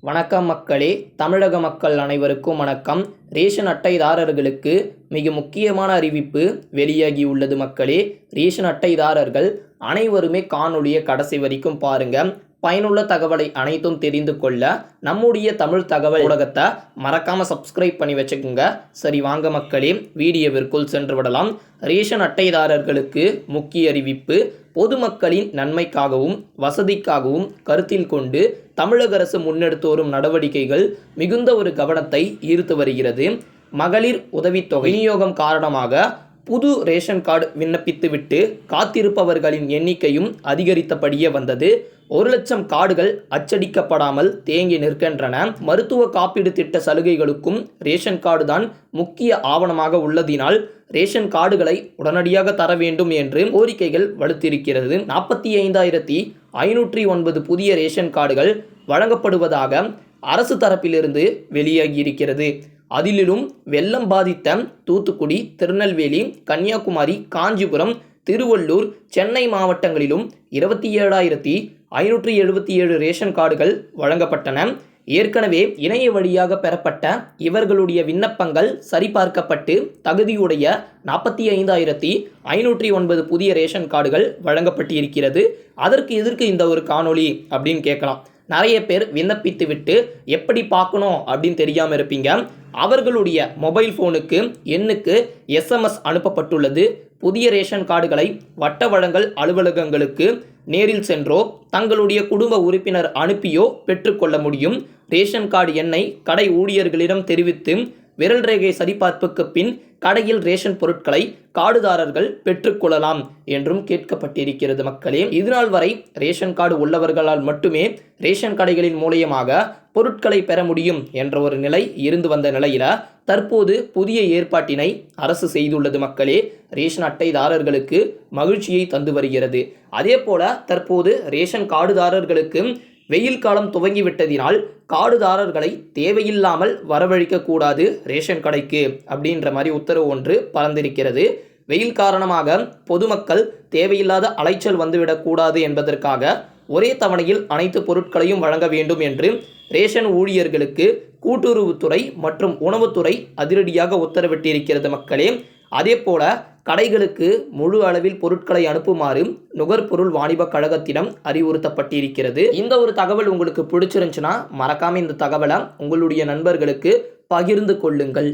வணக்கம் மக்களே தமிழக மக்கள் அனைவருக்கும் வணக்கம். ரேஷன் அட்டைதாரர்களுக்கு மிக முக்கியமான அறிவிப்பு வெளியாகியுள்ளது மக்களே. ரேஷன் அட்டைதாரர்கள் அனைவருமே காணொலியை கடைசி வரைக்கும் பாருங்க. பயனுள்ள தகவலை அனைத்தும் தெரிந்து கொள்ள நம்முடைய தமிழ் தகவல் ஊடகத்தை மறக்காம சப்ஸ்கிரைப் பண்ணி வச்சுக்கோங்க. சரி வாங்க மக்களே வீடியோவிற்குள் சென்று விடலாம். ரேஷன் அட்டைதாரர்களுக்கு முக்கிய அறிவிப்பு பொதுமக்களின் நன்மைக்காகவும் வசதிக்காகவும் கருத்தில் கொண்டு தமிழக அரசு முன்னெடுத்து வரும் நடவடிக்கைகள் மிகுந்த ஒரு கவனத்தை ஈர்த்து வருகிறது. மகளிர் உதவித்தொகை விநியோகம் காரணமாக புது ரேஷன் கார்டு விண்ணப்பித்துவிட்டு காத்திருப்பவர்களின் எண்ணிக்கையும் அதிகரித்தபடியே வந்தது. ஒரு லட்சம் கார்டுகள் அச்சடிக்கப்படாமல் தேங்கி நிற்கின்றன. மருத்துவ காப்பீடு திட்ட சலுகைகளுக்கும் ரேஷன் கார்டு தான் முக்கிய ஆவணமாக உள்ளதினால் ரேஷன் கார்டுகளை உடனடியாக தர வேண்டும் என்று கோரிக்கைகள் வலுத்திருக்கிறது. நாற்பத்தி ஐந்தாயிரத்தி ஐநூற்றி ஒன்பது புதிய ரேஷன் கார்டுகள் வழங்கப்படுவதாக அரசு தரப்பிலிருந்து வெளியாகியிருக்கிறது. அதிலும் வெள்ளம் பாதித்த தூத்துக்குடி திருநெல்வேலி கன்னியாகுமரி காஞ்சிபுரம் திருவள்ளூர் சென்னை மாவட்டங்களிலும் இருபத்தி ஏழாயிரத்தி ஐநூற்றி எழுபத்தி ஏழு ரேஷன் கார்டுகள் வழங்கப்பட்டன. ஏற்கனவே இணைய வழியாக பெறப்பட்ட இவர்களுடைய விண்ணப்பங்கள் சரிபார்க்கப்பட்டு தகுதியுடைய நாற்பத்தி ஐந்தாயிரத்தி ஐநூற்றி ஒன்பது புதிய ரேஷன் கார்டுகள் வழங்கப்பட்டிருக்கிறது. அதற்கு எதற்கு இந்த ஒரு காணொளி அப்படின்னு கேட்கலாம். நிறைய பேர் விண்ணப்பித்து விட்டு எப்படி பார்க்கணும் அப்படின்னு தெரியாமல் இருப்பீங்க. அவர்களுடைய மொபைல் ஃபோனுக்கு எண்ணுக்கு எஸ்எம்எஸ் அனுப்பப்பட்டுள்ளது. புதிய ரேஷன் கார்டுகளை வட்ட வழங்கல் அலுவலகங்களுக்கு நேரில் சென்றோ தங்களுடைய குடும்ப உறுப்பினர் அனுப்பியோ பெற்றுக்கொள்ள முடியும். ரேஷன் கார்டு எண்ணை கடை ஊழியர்களிடம் தெரிவித்து விரல் ரேகை சரிபார்ப்புக்கு பின் கடையில் ரேஷன் பொருட்களை கார்டுதாரர்கள் பெற்றுக்கொள்ளலாம் என்றும் கேட்கப்பட்டிருக்கிறது மக்களே. இதுநாள் வரை ரேஷன் கார்டு உள்ளவர்களால் மட்டுமே ரேஷன் கடைகளின் மூலியமாக பொருட்களை பெற முடியும் என்ற ஒரு நிலை இருந்து வந்த நிலையில தற்போது புதிய ஏற்பாட்டினை அரசு செய்துள்ளது மக்களே. ரேஷன் அட்டைதாரர்களுக்கு மகிழ்ச்சியை தந்து வருகிறது. அதே போல தற்போது ரேஷன் கார்டுதாரர்களுக்கு வெயில் காலம் துவங்கிவிட்டதினால் காடுதாரர்களை தேவையில்லாமல் வரவழைக்கக்கூடாது ரேஷன் கடைக்கு அப்படின்ற மாதிரி உத்தரவு ஒன்று பறந்திருக்கிறது. வெயில் காரணமாக பொதுமக்கள் தேவையில்லாத அலைச்சல் வந்துவிடக்கூடாது என்பதற்காக ஒரே தவணையில் அனைத்து பொருட்களையும் வழங்க வேண்டும் என்று ரேஷன் ஊழியர்களுக்கு கூட்டுறவுத்துறை மற்றும் உணவுத்துறை அதிரடியாக உத்தரவிட்டிருக்கிறது மக்களே. அதே போல கடைகளுக்கு முழு அளவில் பொருட்களை அனுப்புமாறு நுகர்பொருள் வாணிப கழகத்திடம் அறிவுறுத்தப்பட்டிருக்கிறது. இந்த ஒரு தகவல் உங்களுக்கு பிடிச்சிருந்துச்சுன்னா மறக்காம இந்த தகவலை உங்களுடைய நண்பர்களுக்கு பகிர்ந்து கொள்ளுங்கள்.